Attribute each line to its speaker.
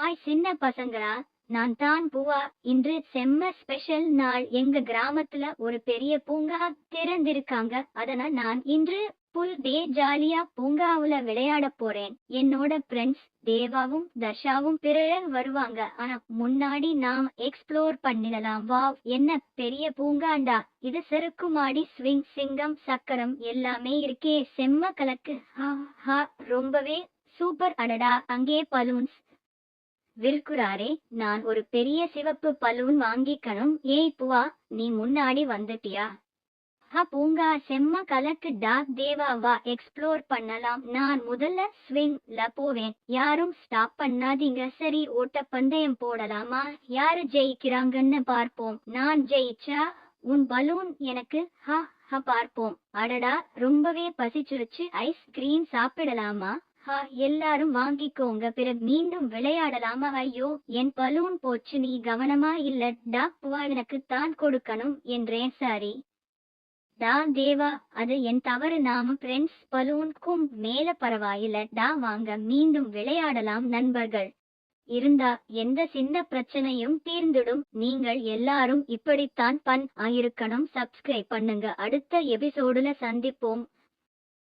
Speaker 1: Hi சின்ன பசங்களா நான் தான் பூவா. இன்று செம்ம ஸ்பெஷல் நாள். எங்க கிராமத்துல ஒரு பெரிய பூங்கா திறந்திருக்காங்க. அதனால நான் இன்று புல் டே ஜாலியா பூங்காவுல விளையாட போறேன். என்னோட ஃப்ரெண்ட்ஸ் தேவாவும் தர்ஷாவும் பிறகு வருவாங்க. ஆனா முன்னாடி நாம் எக்ஸ்ப்ளோர் பண்ணிடலாம். வாவ் என்ன பெரிய பூங்காண்டா. இது செருக்குமாடி ஸ்விங் சிங்கம் சக்கரம் எல்லாமே இருக்கே. செம்ம கலக்கு. ஹா ஹா ரொம்பவே சூப்பர் அடடா. அங்கே பலூன்ஸ் விற்குறாரே நான் ஒரு பெரிய சிவப்பு பலூன் வாங்கிக்கணும். ஏய் புவா நீ முன்னாடி வந்துட்டியா? ஹா பூங்கா செம்ம கலக்கு. டாக் தேவா வா எக்ஸ்ப்ளோர் பண்ணலாம். நான் முதல்ல ஸ்விங்ல போவேன். யாரும் ஸ்டாப் பண்ணாதீங்க. சரி ஓட்ட பந்தயம் போடலாமா? யாரு ஜெயிக்கிறாங்கன்னு பார்ப்போம். நான் ஜெயிச்சா உன் பலூன் எனக்கு ஹா ஹா பார்ப்போம். அடடா ரொம்பவே பசிச்சிருச்சு. ஐஸ்கிரீம் சாப்பிடலாமா? ஹா எல்லாரும் வாங்கிக்கோங்க. பிறகு மீண்டும் விளையாடலாமா? ஐயோ என் பலூன் போச்சு. நீ கவனமா இல்ல. டாக் புவா எனக்கு தான் கொடுக்கணும் என்றேன் சாரி. டா தேவா அது என் தவறு. நாம ஃப்ரெண்ட்ஸ் பலூன்க்கும் மேல பரவாயில்ல. டா வாங்க. மீண்டும் விளையாடலாம் நண்பர்கள். இருந்தா எந்த சின்ன பிரச்சனையும் தீர்ந்துடும். நீங்கள் எல்லாரும் இப்படித்தான் பண் ஆயிருக்கணும். சப்ஸ்கிரைப் பண்ணுங்க. அடுத்த எபிசோடுல சந்திப்போம்.